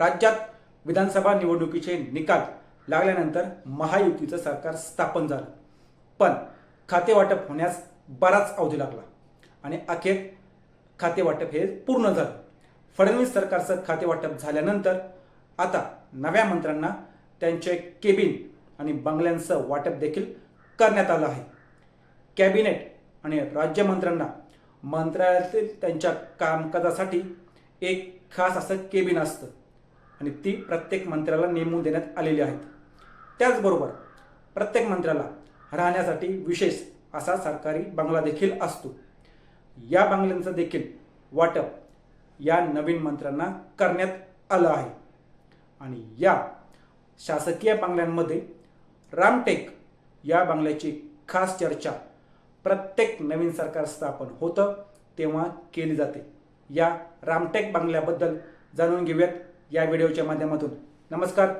राज्यात विधानसभा निवडणुकीचे निकाल लागल्यानंतर महायुतीचं सरकार स्थापन झालं. पण खातेवाटप होण्यास बराच अवधी लागला आणि अखेर खातेवाटप हे पूर्ण झालं. फडणवीस सरकारचं खातेवाटप झाल्यानंतर आता नव्या मंत्र्यांना त्यांचे केबिन आणि बंगल्यांचं वाटप देखील करण्यात आलं आहे. कॅबिनेट आणि राज्यमंत्र्यांना मंत्रालयातील त्यांच्या कामकाजासाठी एक खास असं केबिन असतं. आणि ती प्रत्येक मंत्र्याला नेमून देण्यात आलेली आहेत. त्याचबरोबर प्रत्येक मंत्र्याला राहण्यासाठी विशेष असा सरकारी बंगला देखील असतो. या बंगल्यांचं देखील वाटप या नवीन मंत्र्यांना करण्यात आलं आहे. आणि या शासकीय बंगल्यांमध्ये रामटेक या बंगल्याची खास चर्चा प्रत्येक नवीन सरकार स्थापन होतं तेव्हा केली जाते. या रामटेक बंगल्याबद्दल जाणून घेऊयात या व्हिडिओच्या माध्यमातून. नमस्कार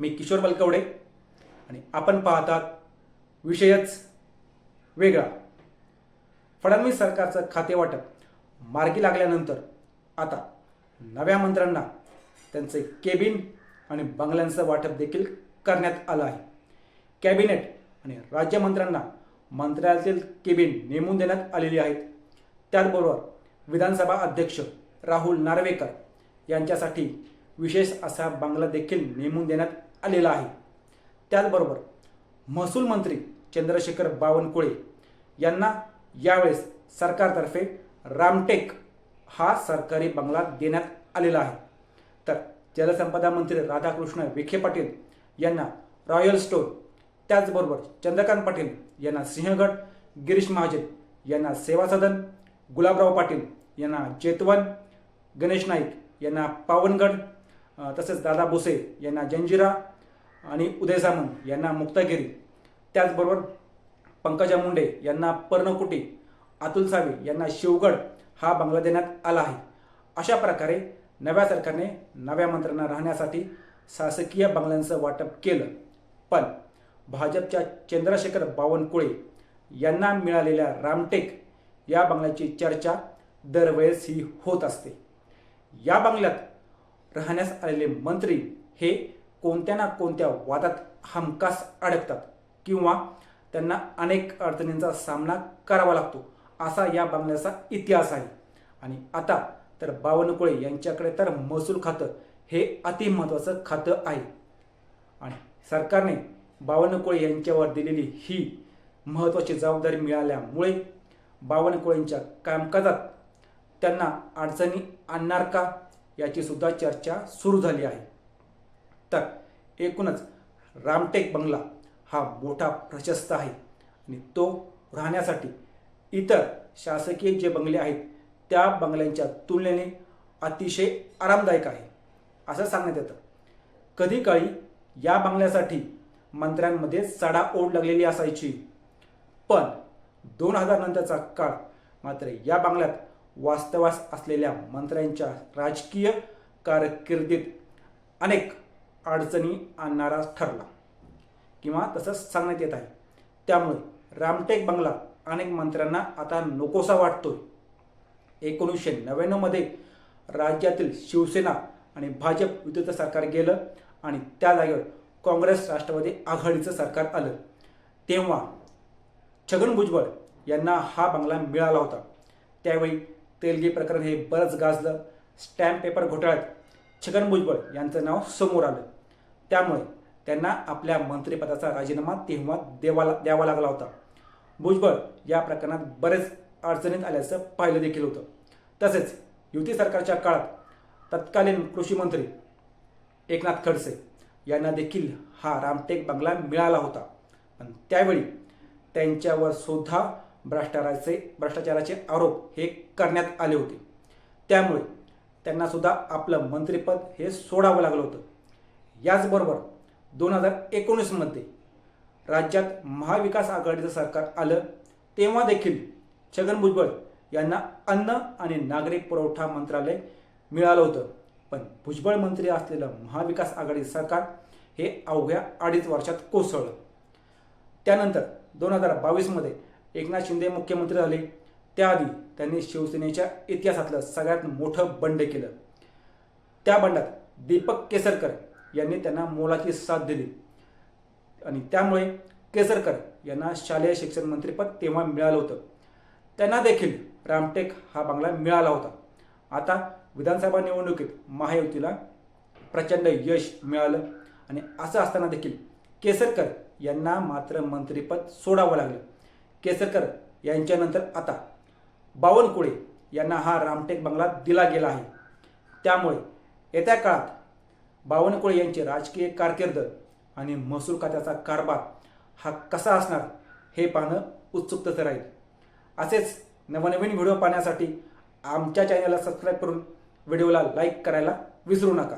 मी किशोर बलकवडे आणि आपण पाहतात विषयच वेगळा. फडणवीस सरकारचं खातेवाटप मार्गी लागल्यानंतर आता नव्या मंत्र्यांना त्यांचे केबिन आणि बंगल्यांचं वाटप देखील करण्यात आलं आहे. कॅबिनेट आणि राज्यमंत्र्यांना मंत्रालयातील केबिन नेमून देण्यात आलेली आहेत त्याचबरोबर विधानसभा अध्यक्ष राहुल नार्वेकर यांच्यासाठी विशेष असा बंगला देखील नेमून देण्यात आलेला आहे. त्याचबरोबर महसूल मंत्री चंद्रशेखर बावनकुळे यांना यावेळेस सरकारतर्फे रामटेक हा सरकारी बंगला देण्यात आलेला आहे. तर जलसंपदा मंत्री राधाकृष्ण विखे पाटील यांना रॉयल स्टोर त्याचबरोबर चंद्रकांत पाटील यांना सिंहगड गिरीश महाजन यांना सेवा सदन गुलाबराव पाटील यांना जेतवन गणेश नाईक यांना पावनगड तसेच दादा भुसे यांना जंजिरा आणि उदय सामंत यांना मुक्तागिरी. त्याचबरोबर पंकजा मुंडे यांना पर्णकुटी अतुल सावे यांना शिवगड हा बंगला देण्यात आला आहे. अशा प्रकारे नव्या सरकारने नव्या मंत्र्यांना राहण्यासाठी शासकीय बंगल्यांचं वाटप केलं. पण भाजपच्या चंद्रशेखर बावनकुळे यांना मिळालेल्या रामटेक या बंगल्याची चर्चा दरवेळेस ही होत असते. या बंगल्यात राहण्यास आलेले मंत्री हे कोणत्या ना कोणत्या वादात हमखास अडकतात किंवा त्यांना अनेक अडचणींचा सामना करावा लागतो असा या बंगल्याचा इतिहास आहे. आणि आता तर बावनकुळे यांच्याकडे तर महसूल खातं हे अतिमहत्वाचं खातं आहे. आणि सरकारने बावनकुळे यांच्यावर दिलेली ही महत्त्वाची जबाबदारी मिळाल्यामुळे बावनकुळेंच्या कामकाजात त्यांना अडचणी आणणार का याची सुद्धा चर्चा सुरू झाली आहे. तर एकूणच रामटेक बंगला हा मोठा प्रशस्त आहे आणि तो राहण्यासाठी इतर शासकीय जे बंगले आहेत त्या बंगल्यांच्या तुलनेने अतिशय आरामदायक आहे. असं सांगण्यात येतं. कधी काळी या बंगल्यासाठी मंत्र्यांमध्ये सडा ओढ लागलेली असायची. पण दोन हजार नंतरचा काळ मात्र या बंगल्यात वास्तवास असलेल्या मंत्र्यांच्या राजकीय कारकिर्दीत अनेक अडचणी आणणारा ठरला. किंवा तसंच सांगण्यात येत आहे. त्यामुळे रामटेक बंगला अनेक मंत्र्यांना आता नकोसा वाटतोय. एकोणीसशे नव्याण्णवमध्ये राज्यातील शिवसेना आणि भाजप युतीचं सरकार गेलं आणि त्या जागेवर काँग्रेस राष्ट्रवादी आघाडीचं सरकार आलं. तेव्हा छगन भुजबळ यांना हा बंगला मिळाला होता. त्यावेळी तेलगी प्रकरण हे बरंच गाजलं. स्टॅम्प पेपर घोटाळ्यात. छगन भुजबळ यांचं नाव समोर आलं. त्यामुळे त्यांना आपल्या मंत्रिपदाचा राजीनामा तेव्हा देवाला द्यावा लागला होता. भुजबळ या प्रकरणात बरेच अडचणीत आल्याचं पाहिलं देखील होतं. तसेच युती सरकारच्या काळात तत्कालीन कृषी मंत्री एकनाथ खडसे यांना देखील हा रामटेक बंगला मिळाला होता. पण त्यावेळी त्यांच्यावर सुद्धा भ्रष्टाचाराचे भ्रष्टाचाराचे आरोप हे करण्यात आले होते. त्यामुळे त्यांना सुद्धा आपलं मंत्रिपद हे सोडावं लागलं होतं. याचबरोबर दोन हजार एकोणीसमध्ये राज्यात महाविकास आघाडीचं सरकार आलं तेव्हा देखील छगन भुजबळ यांना अन्न आणि नागरी पुरवठा मंत्रालय मिळालं होतं. पण भुजबळ मंत्री असलेलं महाविकास आघाडी सरकार हे अवघ्या अडीच वर्षात कोसळलं. त्यानंतर दोन हजार बावीसमध्ये एकनाथ शिंदे मुख्यमंत्री झाले. त्याआधी त्यांनी शिवसेनेच्या इतिहासातलं सगळ्यात मोठं बंड केलं. त्या बंडात दीपक केसरकर यांनी त्यांना मोलाची साथ दिली. आणि त्यामुळे केसरकर यांना शालेय शिक्षण मंत्रीपद तेव्हा मिळालं होतं. त्यांना देखील रामटेक हा बंगला मिळाला होता. आता विधानसभा निवडणुकीत महायुतीला प्रचंड यश मिळालं. आणि असं असताना देखील केसरकर यांना मात्र मंत्रिपद सोडावं लागलं. केसरकर यांच्यानंतर आता बावनकुळे यांना हा रामटेक बंगला दिला गेला आहे. त्यामुळे येत्या काळात बावनकुळे यांची राजकीय कारकीर्द आणि महसूल खात्याचा कारभार हा कसा असणार हे पाहणं उत्सुकतेचं राहील. असेच नवनवीन व्हिडिओ पाहण्यासाठी आमच्या चॅनलला सबस्क्राईब करून व्हिडिओला लाईक करायला विसरू नका.